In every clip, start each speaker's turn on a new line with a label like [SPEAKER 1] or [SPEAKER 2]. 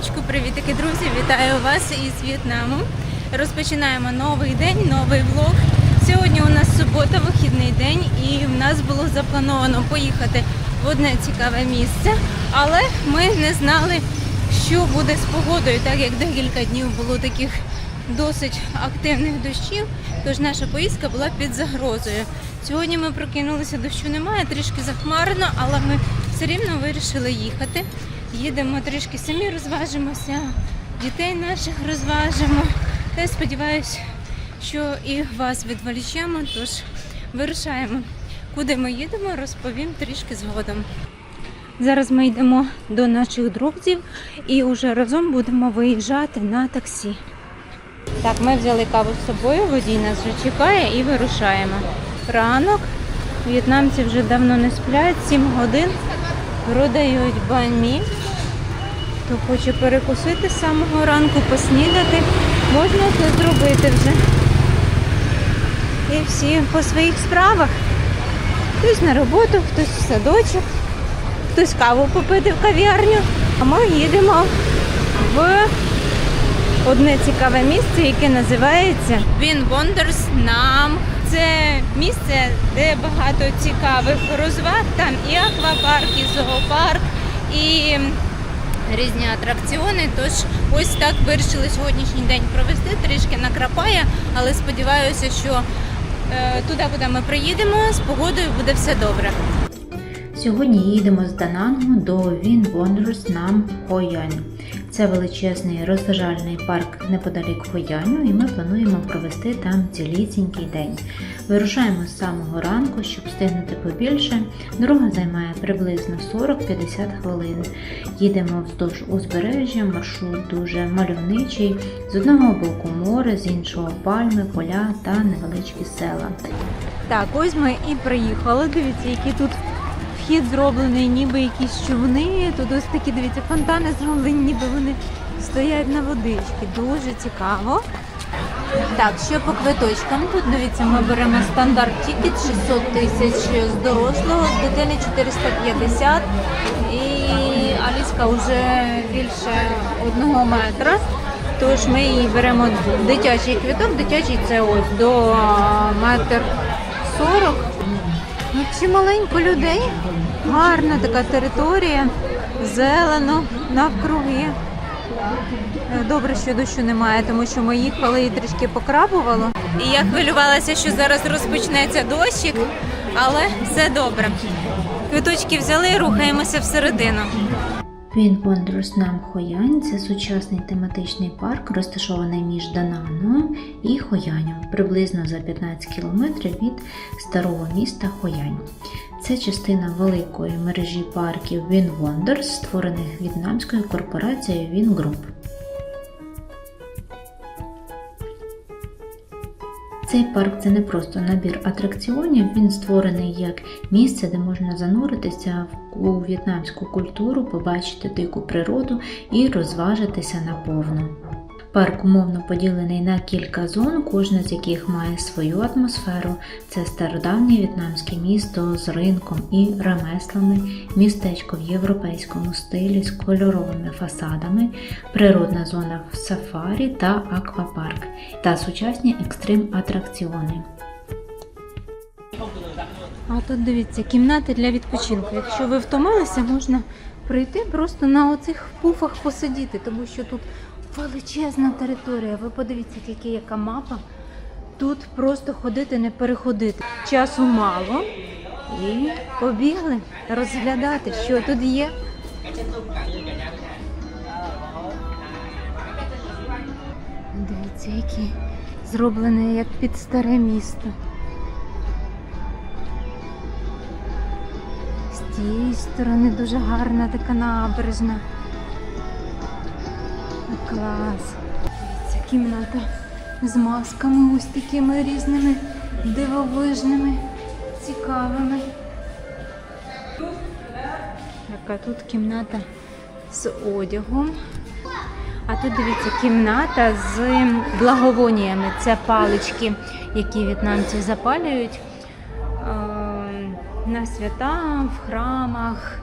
[SPEAKER 1] Раночку, привітики, друзі! Вітаю вас із В'єтнаму. Розпочинаємо новий день, новий влог. Сьогодні у нас субота, вихідний день, і в нас було заплановано поїхати в одне цікаве місце, але ми не знали, що буде з погодою, так як декілька днів було таких досить активних дощів. Тож наша поїздка була під загрозою. Сьогодні ми прокинулися, дощу немає, трішки захмарно, але ми все рівно вирішили їхати. Їдемо трішки самі розважимося, дітей наших розважимо. Та сподіваюся, що і вас відволічемо, тож вирушаємо. Куди ми їдемо, розповім трішки згодом. Зараз ми йдемо до наших друзів і вже разом будемо виїжджати на таксі. Так, ми взяли каву з собою, водій нас вже чекає і вирушаємо. Ранок. В'єтнамці вже давно не сплять, 7 годин. Продають баньмі. Хто хоче перекусити з самого ранку, поснідати, можна це зробити вже. І всі по своїх справах. Хтось на роботу, хтось в садочок, хтось каву попити в кав'ярню. А ми їдемо в одне цікаве місце, яке називається Він Wonders Нам. Це місце, де багато цікавих розваг. Там і аквапарк, і зоопарк, і різні атракціони. Тож ось так вирішили сьогоднішній день провести. Трішки накрапає, але сподіваюся, що е, туди, куди ми приїдемо, з погодою буде все добре.
[SPEAKER 2] Сьогодні їдемо з Данангу до Він Wonders Нам Хоянь. Це величезний розважальний парк неподалік Хояню, і ми плануємо провести там цілісінький день. Вирушаємо з самого ранку, щоб встигнути побільше. Дорога займає приблизно 40-50 хвилин. Їдемо вздовж узбережжя, маршрут дуже мальовничий. З одного боку море, з іншого пальми, поля та невеличкі села.
[SPEAKER 1] Так, ось ми і приїхали. Дивіться, який тут вхід зроблений, ніби якісь човни. Тут ось такі, дивіться, фонтани зроблені, ніби вони стоять на водичці. Дуже цікаво. Так, що по квиточкам? Тут дивіться, ми беремо стандарт тікет 600 тисяч з дорослого, з дитини 450 і Аліска вже більше одного метра. Тож ми її беремо дитячий квиток. Дитячий це ось до метр сорок. Ну, чималенько людей. Гарна така територія, зелено, навкруги. Е, Добре, що дощу немає, тому що ми їхали і трішки покрабувало. І я хвилювалася, що зараз розпочнеться дощик, але все добре. Квиточки взяли рухаємося всередину.
[SPEAKER 2] Він Wonders Нам Хоянь це сучасний тематичний парк, розташований між Дананом і Хоянем, приблизно за 15 кілометрів від старого міста Хоянь. Це частина великої мережі парків Він Wonders, створених в'єтнамською корпорацією Він Group. Цей парк це не просто набір атракціонів, він створений як місце, де можна зануритися у в'єтнамську культуру, побачити дику природу і розважитися наповну. Парк умовно поділений на кілька зон, кожна з яких має свою атмосферу. Це стародавнє в'єтнамське місто з ринком і ремеслами, містечко в європейському стилі з кольоровими фасадами, природна зона в сафарі та аквапарк та сучасні екстрим атракціони.
[SPEAKER 1] А тут дивіться, кімнати для відпочинку. Якщо ви втомилися, можна прийти просто на оцих пуфах посидіти, тому що тут величезна територія. Ви подивіться, тільки яка мапа. Тут просто ходити, не переходити. Часу мало. І побігли розглядати, що тут є. Дивіться, які зроблені як під старе місто. З тієї сторони дуже гарна така набережна. Клас. Дивіться, кімната з масками ось такими різними дивовижними, цікавими. Яка тут кімната з одягом. А тут дивіться кімната з благовоніями. Це палички, які в'єтнамці запалюють е, на свята, в храмах.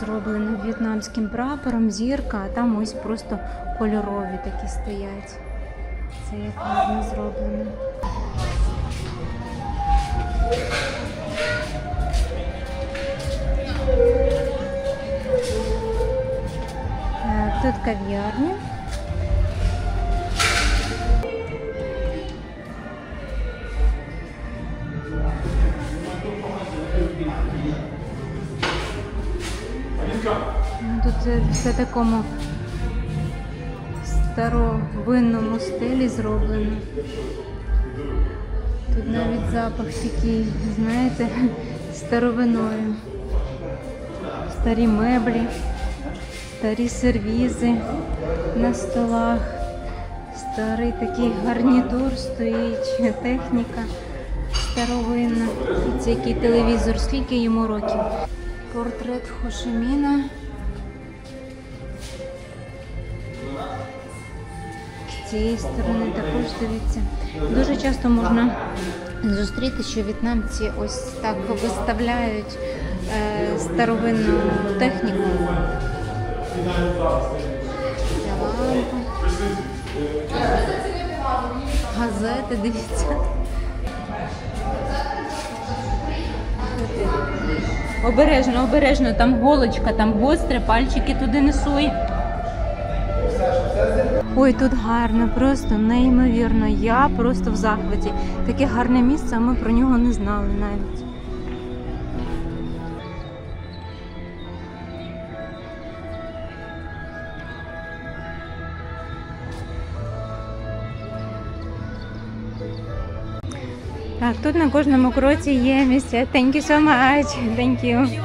[SPEAKER 1] Зроблено в'єтнамським прапором, зірка, а там ось просто кольорові такі стоять. Це як гарно зроблено. Е, Тут кав'ярня. Це все такому старовинному стилі зроблено. Тут навіть запах такий, знаєте, старовиною. Старі меблі, старі сервізи на столах, старий такий гарнітур стоїть, техніка старовинна. Це який телевізор, скільки йому років. Портрет Хошиміна. Цієї сторони також дивіться. Дуже часто можна зустріти, що в'єтнамці ось так виставляють е, старовинну техніку. Газети, дивіться. Обережно, обережно, там голочка, там гостре, пальчики туди не. Ой, тут гарно, просто неймовірно. Я просто в захваті. Таке гарне місце, ми про нього не знали навіть. Так, тут на кожному кроці є місця. Thank you so much. Thank you.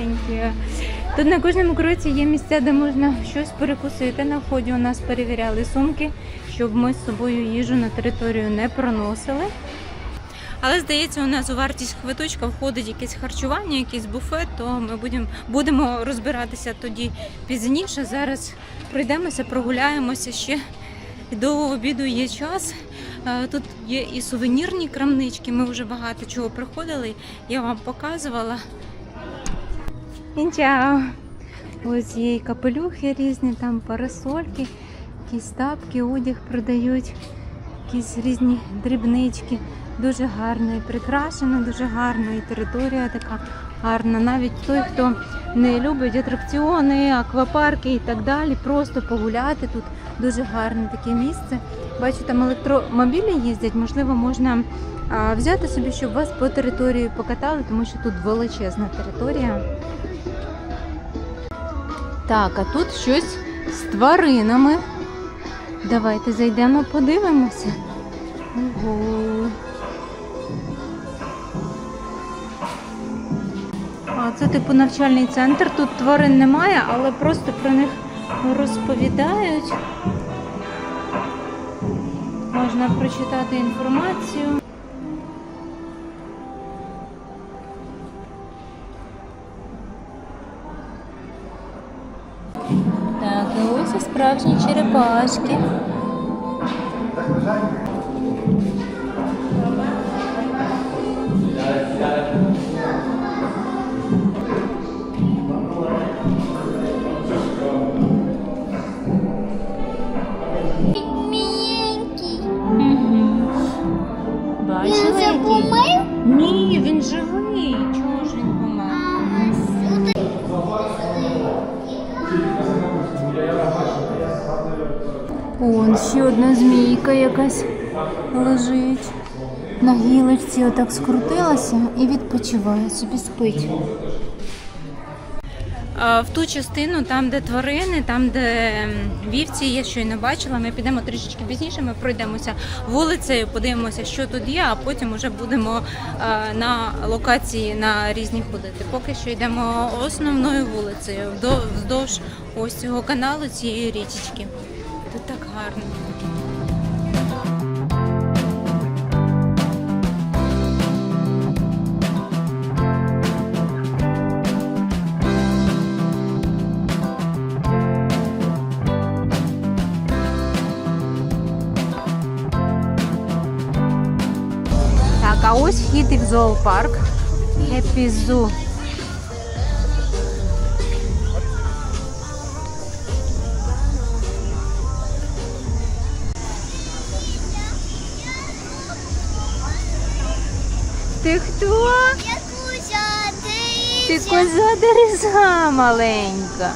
[SPEAKER 1] Thank you. Тут на кожному кроці є місця, де можна щось перекусити. На вході у нас перевіряли сумки, щоб ми з собою їжу на територію не проносили. Але здається, у нас у вартість квиточка входить якесь харчування, якийсь буфет, то ми будемо, будемо розбиратися тоді пізніше. Зараз пройдемося, прогуляємося ще. До обіду є час. Е, Тут є і сувенірні крамнички. Ми вже багато чого приходили. Я вам показувала. Інчао. Ось є і капелюхи різні, там парасольки, якісь тапки, одяг продають, якісь різні дрібнички. Дуже гарно і прикрашено, дуже гарно, і територія така гарна. Навіть той, хто не любить атракціони, аквапарки і так далі, просто погуляти тут дуже гарне таке місце. Бачу, там електромобілі їздять, можливо, можна взяти собі, щоб вас по території покатали, тому що тут величезна територія. Так, а тут щось з тваринами. Давайте зайдемо, подивимося. Ого. А це типу навчальний центр. Тут тварин немає, але просто про них розповідають. Можна прочитати інформацію. Так, і ось і справжні ще одна змійка якась лежить. На гілочці отак скрутилася і відпочиває, собі спить. В ту частину, там, де тварини, там, де вівці, я щойно бачила, ми підемо трішечки пізніше, ми пройдемося вулицею, подивимося, що тут є, а потім вже будемо на локації на різні ходити. Поки що йдемо основною вулицею, вздовж ось цього каналу, цієї річечки. Тут так а ось вхід і в зоопарк. Zoo. Ти хто?
[SPEAKER 3] Я кузя,
[SPEAKER 1] Ти коза дереза маленька.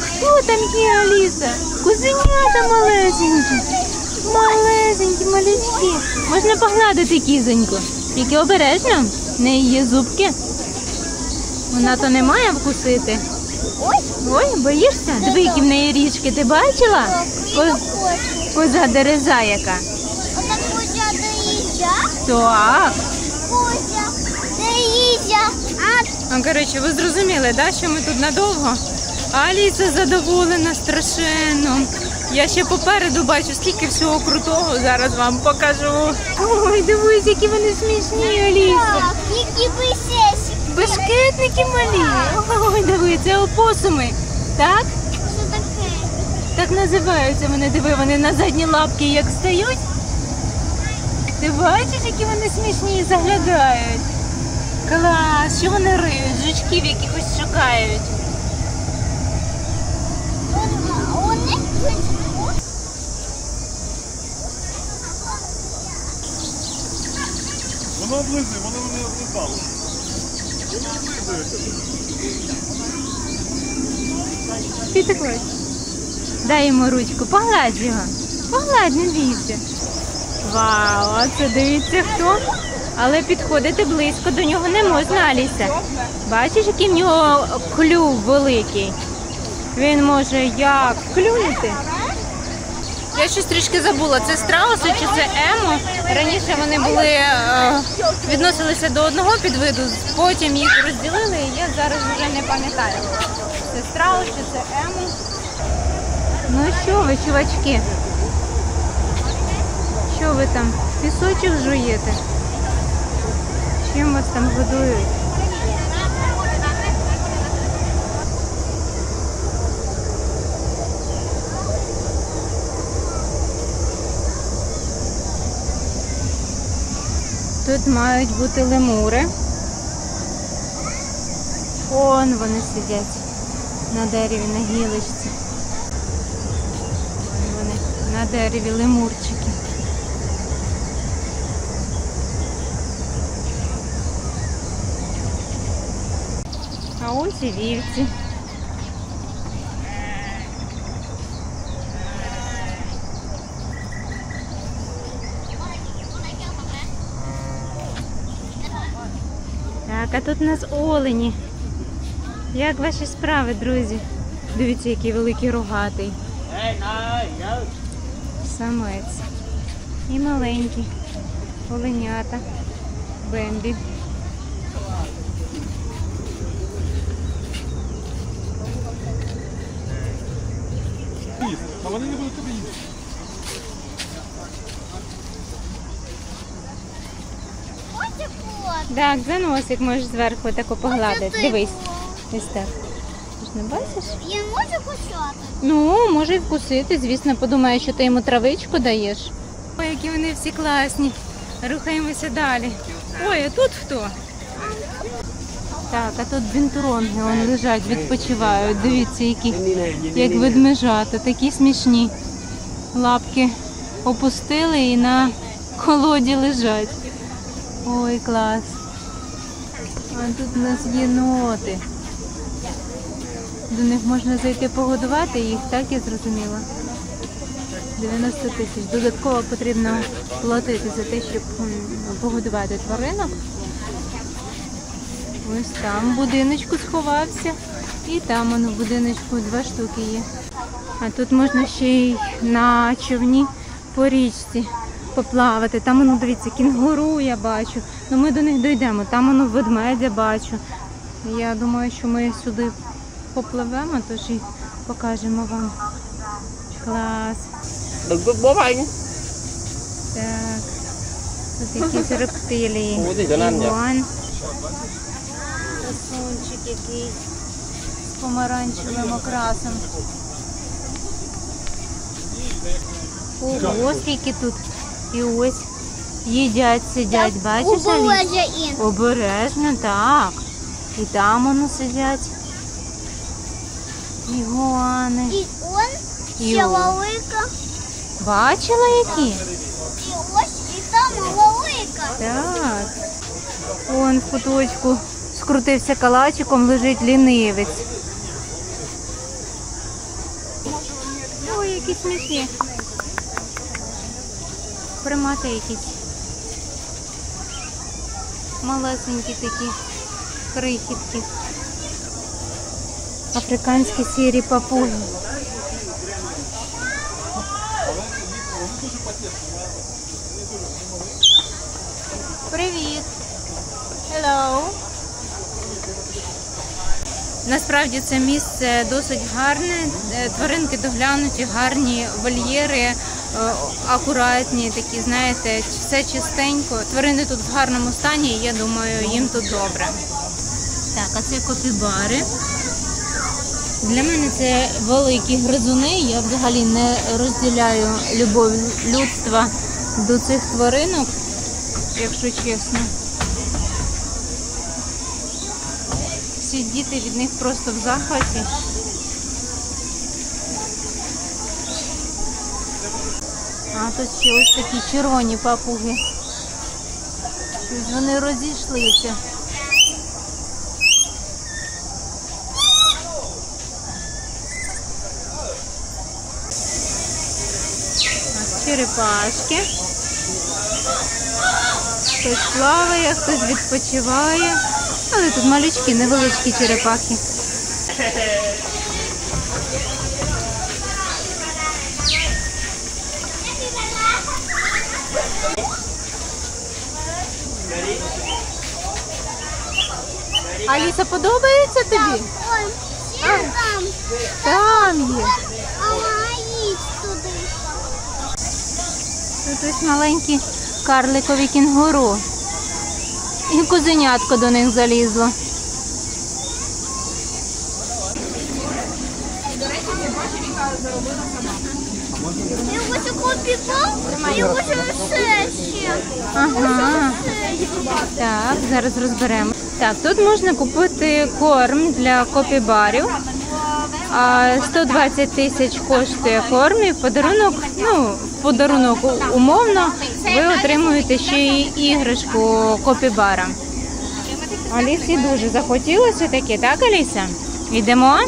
[SPEAKER 1] Хто там є, Аліса? Кузенята малесенькі. Малесенькі, малючки. Можна погладити кізоньку. Тільки обережно. В неї є зубки. Вона то не має вкусити.
[SPEAKER 3] Ой,
[SPEAKER 1] боїшся? Диви, які в неї ріжки. Ти бачила? Коза дереза яка. Так.
[SPEAKER 3] Кузя, де їжа? А,
[SPEAKER 1] коротше, ви зрозуміли, да, що ми тут надовго? Аліса задоволена страшенно. Я ще попереду бачу, скільки всього крутого зараз вам покажу. Ой, дивись, які вони смішні, Аліса.
[SPEAKER 3] які.
[SPEAKER 1] Бешкетники малі. Ой, диви, це опосуми. Так?
[SPEAKER 3] Що таке?
[SPEAKER 1] Так називаються вони. Диви, вони на задні лапки як стають. Ти бачиш, які вони смішні і заглядають. Клас, що вони риють? Жучків якихось шукають.
[SPEAKER 4] Воно облизує, воно мене облизало. Воно облизує.
[SPEAKER 1] Підходь. Дай йому ручку, погладь його. Погладь, не бійся. Вау, а це дивіться хто. Але підходити близько до нього не можна, Аліса. Бачиш, який в нього клюв великий. Він може як клюнути. Я щось трішки забула, це страуси чи це емо. Раніше вони були е, відносилися до одного підвиду, потім їх розділили, і я зараз вже не пам'ятаю. Це страус чи це емо. Ну що ви, чувачки? Що ви там? Пісочок жуєте? Чим вас там годують? Тут мають бути лемури. Вон вони сидять на дереві на гілочці. Вони на дереві лемурчики. А ось і вівці. Так, а тут у нас олені. Як ваші справи, друзі? Дивіться, який великий рогатий. Самець. І маленький. Оленята. Бембі.
[SPEAKER 4] А вони не будуть тобі їсти.
[SPEAKER 3] Кот.
[SPEAKER 1] Так, за носик можеш зверху тако погладити. Дивись. Ось так. Ти ж не бачиш?
[SPEAKER 3] Я можу кусати?
[SPEAKER 1] Ну, може і вкусити, звісно, подумає, що ти йому травичку даєш. Ой, які вони всі класні. Рухаємося далі. Ой, а тут хто? Так, а тут бінтуронги вони лежать, відпочивають. Дивіться, які як ведмежата, такі смішні. Лапки опустили і на колоді лежать. Ой, клас. А тут у нас єноти. До них можна зайти погодувати їх, так я зрозуміла. 90 тисяч. Додатково потрібно платити за те, щоб погодувати тваринок. Ось там в будиночку сховався. І там воно в будиночку два штуки є. А тут можна ще й на човні по річці поплавати. Там воно, дивіться, кінгуру я бачу. Ну ми до них дійдемо. Там воно ведмедя бачу. Я думаю, що ми сюди попливемо, тож і покажемо вам. Клас.
[SPEAKER 5] bóp anh
[SPEAKER 1] Так. Тут якісь рептилії.
[SPEAKER 5] Ой, ти за нами.
[SPEAKER 1] Ігуан. Красунчик який з помаранчевим окрасом. Ого, скільки тут. І ось їдять, сидять, бачиш, Аліс? Обережно, так. І там воно сидять. Ігуани.
[SPEAKER 3] І он ще велика.
[SPEAKER 1] Бачила які?
[SPEAKER 3] І ось і там велика.
[SPEAKER 1] Так. Вон в куточку скрутився калачиком, лежить лінивець. Ой, які смішні. Примати якісь. Малесенькі такі крихітки. Африканські сірі папуги. Привіт! Hello! Насправді це місце досить гарне. Е, Тваринки доглянуті, гарні вольєри, е, акуратні, такі, знаєте, все чистенько. Тварини тут в гарному стані, і я думаю, їм тут добре. Так, а це кофібари. Для мене це великі гризуни. Я взагалі не розділяю любов людства до цих тваринок, якщо чесно. Всі діти від них просто в захваті. А тут ще ось такі червоні папуги. Щось вони розійшлися. Черепашки. Хтось плаває, хтось відпочиває. Але тут малючки, невеличкі черепахи. Аліса, подобається тобі?
[SPEAKER 3] Там.
[SPEAKER 1] Там є. Тут ось маленькі карликові кінгуру. І козенятко до них залізло.
[SPEAKER 3] Я хочу копіпал, я хочу ще ще.
[SPEAKER 1] Ага. Так, зараз розберемо. Так, тут можна купити корм для копібарів. 120 тисяч коштує корм і подарунок, ну, подарунок умовно, ви отримуєте ще й іграшку копібара. Алісі дуже захотілося таке, так, Аліса? Йдемо?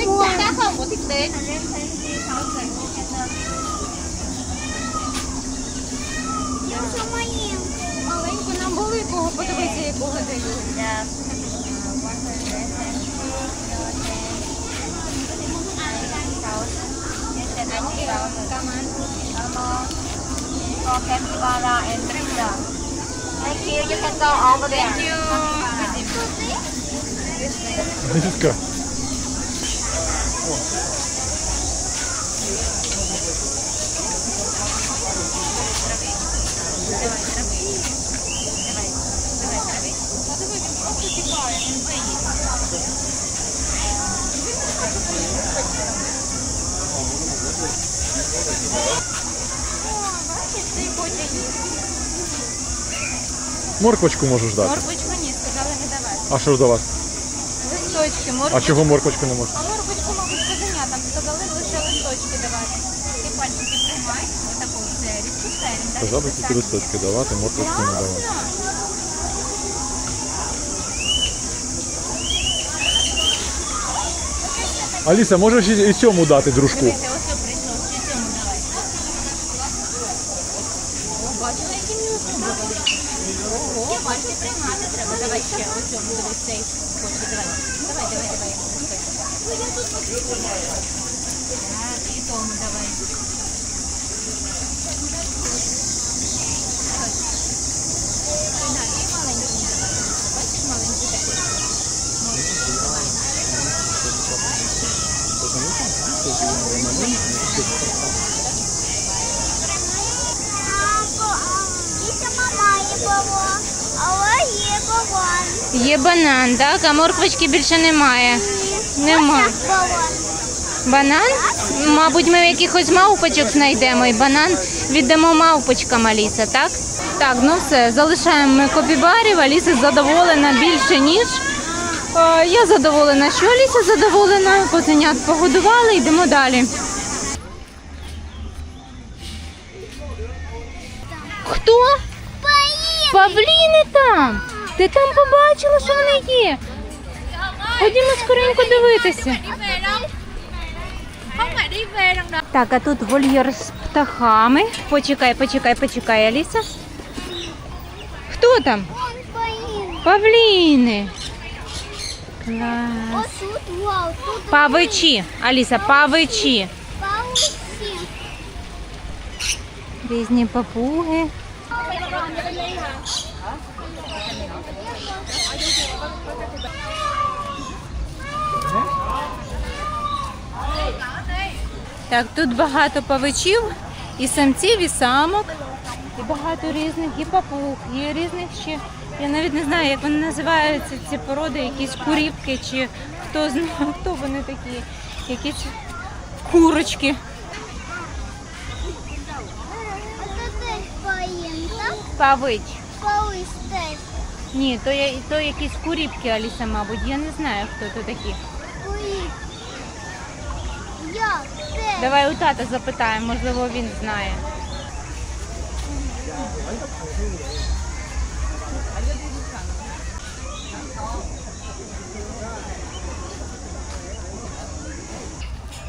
[SPEAKER 1] Маленьку нам великого, подивися, якого дають.
[SPEAKER 5] for capybara and Brita. Thank you. You can go over there.
[SPEAKER 4] Thank you. This is good. Морквочку можеш дати.
[SPEAKER 1] Морквочку ні, сказали не давати.
[SPEAKER 4] А що ж давати?
[SPEAKER 1] Листочки,
[SPEAKER 4] А чого морквочку не можна?
[SPEAKER 1] А морквочку, мабуть, козенятам сказали лише листочки давати. Ти пальчики тримай, отаку це він
[SPEAKER 4] Казали тільки листочки давати, морквочку не давати. Аліса, можеш і і цьому дати дружку?
[SPEAKER 1] Дивися, ось о прийшов, ще цьому давай. О, бачила, які в нього зуби. Ого, пальці тримати треба. Давай ще, ось цьому, дивись, цей хоче, давай. Давай, давай, давай. Так, і тому давай. Так, і маленький давай. Бачиш, маленький такий.
[SPEAKER 3] Діти мама є кого, але є кого.
[SPEAKER 1] Є банан, так? А морквочки більше немає. Нема. Банан? Мабуть, ми якихось мавпочок знайдемо і банан віддамо мавпочкам Аліса, так? Так, ну все, залишаємо ми копібарів, Аліса задоволена більше, ніж. Е, Я задоволена, що Аліса задоволена, козенят погодували, йдемо далі. Павліни там. Ти там побачила, що вони є? Ходімо скоренько дивитися. Так, а тут вольєр з птахами. Почекай, почекай, почекай, Аліса. Хто там? Павліни. Клас. Павичі. Аліса, павичі. Різні папуги. Так, тут багато павичів, і самців, і самок, і багато різних, і папуг, і різних ще. Я навіть не знаю, як вони називаються, ці породи, якісь курівки, чи хто знає, хто вони такі, якісь курочки. Павич.
[SPEAKER 3] Паус теж.
[SPEAKER 1] Ні, то, то якісь куріпки, Аліса, мабуть. Я не знаю, хто то такі.
[SPEAKER 3] Поїм.
[SPEAKER 1] Давай у тата запитаємо, можливо, він знає.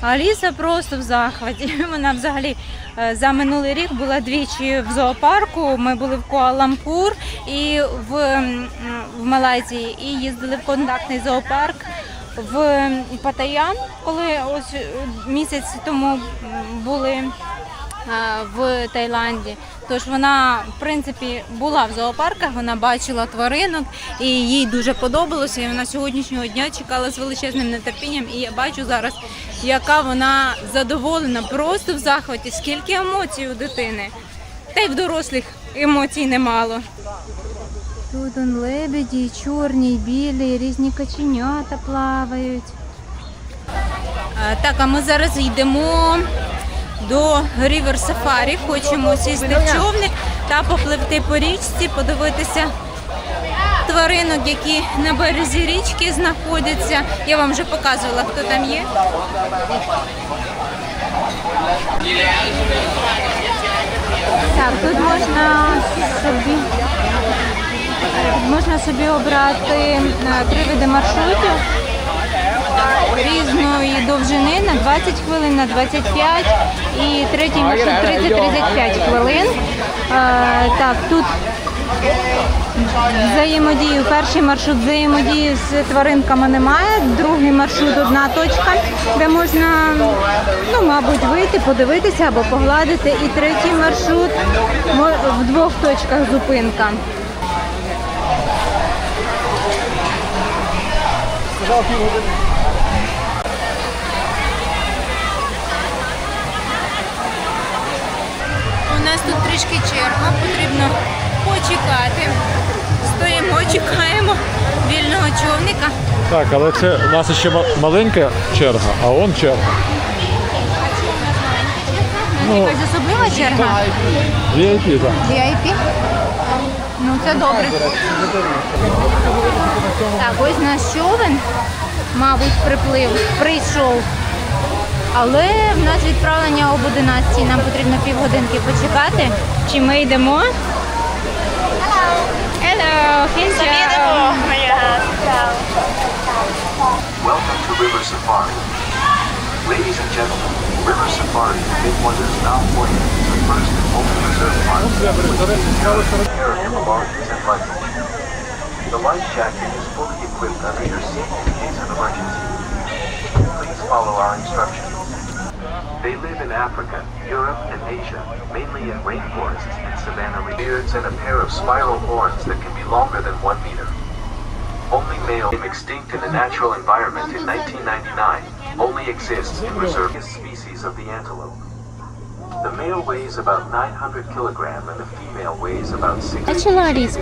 [SPEAKER 1] Аліса просто в захваті. Вона взагалі е, за минулий рік була двічі в зоопарку. Ми були в Куала-Лампур і в, в Малайзії, і їздили в контактний зоопарк в Паттайян, коли ось е, місяць тому були е, в Таїланді. Тож вона, в принципі, була в зоопарках, вона бачила тваринок і їй дуже подобалося. І вона сьогоднішнього дня чекала з величезним нетерпінням. І я бачу зараз, яка вона задоволена, просто в захваті, скільки емоцій у дитини. Та й в дорослих емоцій немало. Тут он лебеді, чорні, білі, різні каченята плавають. Так, а ми зараз йдемо до River Safari. Хочемо сісти в човник та попливти по річці, подивитися тваринок, які на березі річки знаходяться. Я вам вже показувала, хто там є. Так, тут можна собі можна собі обрати е, три види маршрутів різної довжини на 20 хвилин, на 25 і третій маршрут 30-35 хвилин. Е, Так, тут взаємодію, перший маршрут взаємодії з тваринками немає, другий маршрут одна точка, де можна, ну, мабуть, вийти, подивитися або погладити. І третій маршрут в двох точках зупинка. У нас тут трішки черга, потрібно почекати. Стоїмо, чекаємо вільного човника.
[SPEAKER 4] Так, але це у нас ще маленька черга, а он черга.
[SPEAKER 1] Ну, якась особлива черга.
[SPEAKER 4] VIP, так.
[SPEAKER 1] VIP? Ну, це добре. Так, ось наш човен, мабуть, приплив, прийшов. Але в нас відправлення об 11, нам потрібно півгодинки почекати. Чи ми йдемо? Hello, Hello.
[SPEAKER 6] Welcome to River Safari. Ladies and gentlemen, River Safari in Midwinter's Mount Point is the. The life jacket is fully equipped under your seat in case of emergency. Please follow our instructions. They live in Africa, Europe, and Asia, mainly in rainforests and savanna beards and a pair of spiral horns that can be longer than one meter. Only male extinct in a natural environment in 1999 only exists in reserve species of the antelope. The male weighs about 900 kilogram and the female weighs about 60
[SPEAKER 1] Бачила,
[SPEAKER 6] males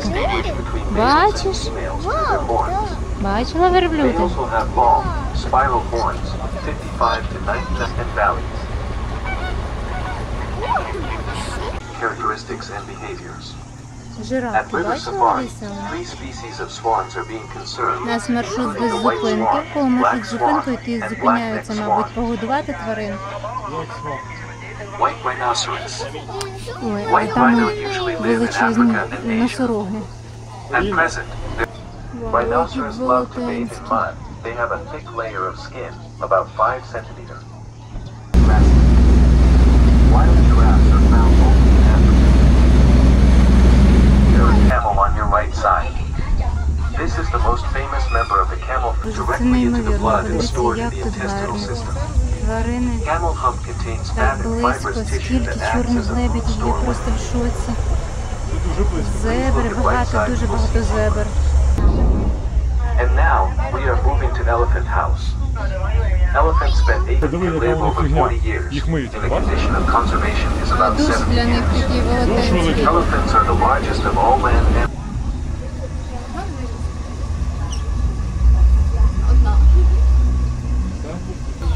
[SPEAKER 1] Бачиш?
[SPEAKER 6] and females through their horns.
[SPEAKER 1] Верблюда?
[SPEAKER 6] Males will have long, spiral horns, 55 to 90 and valleys. Characteristics and behaviors. At
[SPEAKER 1] Жирафи,
[SPEAKER 6] River
[SPEAKER 1] бачила
[SPEAKER 6] Safari, three species of swans are being conserved.
[SPEAKER 1] У нас маршрут без зупинки.
[SPEAKER 6] swan,
[SPEAKER 1] Коли
[SPEAKER 6] black
[SPEAKER 1] маршрут зупинку, ті зупиняються, мабуть, погодувати тварин.
[SPEAKER 6] White rhinoceros.
[SPEAKER 1] Ой, а
[SPEAKER 6] White
[SPEAKER 1] там
[SPEAKER 6] rhino usually live in
[SPEAKER 1] величезні
[SPEAKER 6] Africa and Asia.
[SPEAKER 1] носороги.
[SPEAKER 6] At present, the rhinoceros love to bathe in mud. They have a thick layer of skin, about 5 centimeters. Massive. Wild giraffes are found only in Africa. There is camel on your right side. This is the most famous member of the camel
[SPEAKER 1] Боже, це
[SPEAKER 6] directly into the
[SPEAKER 1] неймовірно.
[SPEAKER 6] blood and
[SPEAKER 1] Подивіться,
[SPEAKER 6] stored in
[SPEAKER 1] як
[SPEAKER 6] the
[SPEAKER 1] тут
[SPEAKER 6] intestinal
[SPEAKER 1] гарно.
[SPEAKER 6] system.
[SPEAKER 1] Тварини
[SPEAKER 6] Camel hump contains fat
[SPEAKER 1] так
[SPEAKER 6] and
[SPEAKER 1] близько,
[SPEAKER 6] fibrous tissue
[SPEAKER 1] скільки
[SPEAKER 6] that acts
[SPEAKER 1] чорних
[SPEAKER 6] as a food
[SPEAKER 1] лебедів, я
[SPEAKER 6] store.
[SPEAKER 1] просто в шоці.
[SPEAKER 4] Це дуже близько.
[SPEAKER 1] Зебри, багато, дуже багато зебр.
[SPEAKER 6] And now we are moving to Elephant House. Elephants spend 8
[SPEAKER 4] Подиви,
[SPEAKER 6] and
[SPEAKER 4] яка
[SPEAKER 6] live
[SPEAKER 4] вона
[SPEAKER 6] over
[SPEAKER 4] фігня.
[SPEAKER 6] 40 years.
[SPEAKER 4] Їх миють,
[SPEAKER 6] And the
[SPEAKER 4] бачиш?
[SPEAKER 6] condition of conservation is about
[SPEAKER 1] Душ
[SPEAKER 6] 70
[SPEAKER 1] для них
[SPEAKER 6] years.
[SPEAKER 1] такий велетенський.
[SPEAKER 6] Elephants are the largest of all land mammals.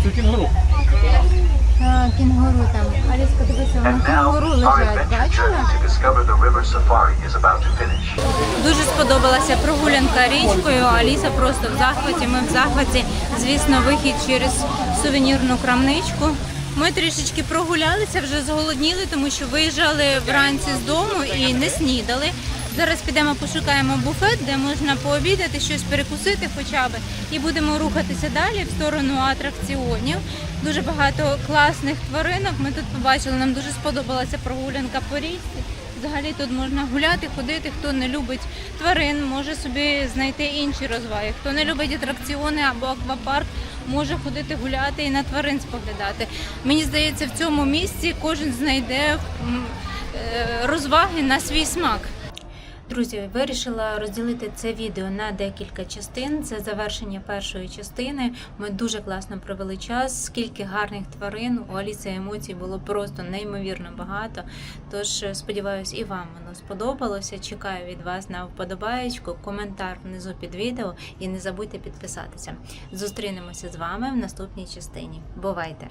[SPEAKER 4] Це кінгуру.
[SPEAKER 1] Кінгуру там. Аліска, дивися,
[SPEAKER 6] now
[SPEAKER 1] кінгуру лежать, бачила?
[SPEAKER 6] journey to discover the river safari is about to finish.
[SPEAKER 1] Дуже сподобалася прогулянка річкою. Аліса просто в захваті. Ми в захваті. Звісно, вихід через сувенірну крамничку. Ми трішечки прогулялися, вже зголодніли, тому що виїжджали вранці з дому і не снідали. Зараз підемо пошукаємо буфет, де можна пообідати, щось перекусити хоча б, і будемо рухатися далі в сторону атракціонів. Дуже багато класних тваринок. Ми тут побачили, нам дуже сподобалася прогулянка по річці. Взагалі тут можна гуляти, ходити. Хто не любить тварин, може собі знайти інші розваги. Хто не любить атракціони або аквапарк, може ходити гуляти і на тварин споглядати. Мені здається, в цьому місці кожен знайде е, розваги на свій смак. Друзі, вирішила розділити це відео на декілька частин. Це завершення першої частини. Ми дуже класно провели час. Скільки гарних тварин у Аліси емоцій було просто неймовірно багато. Тож сподіваюсь, і вам воно сподобалося. Чекаю від вас на вподобаєчку, коментар внизу під відео і не забудьте підписатися. Зустрінемося з вами в наступній частині. Бувайте!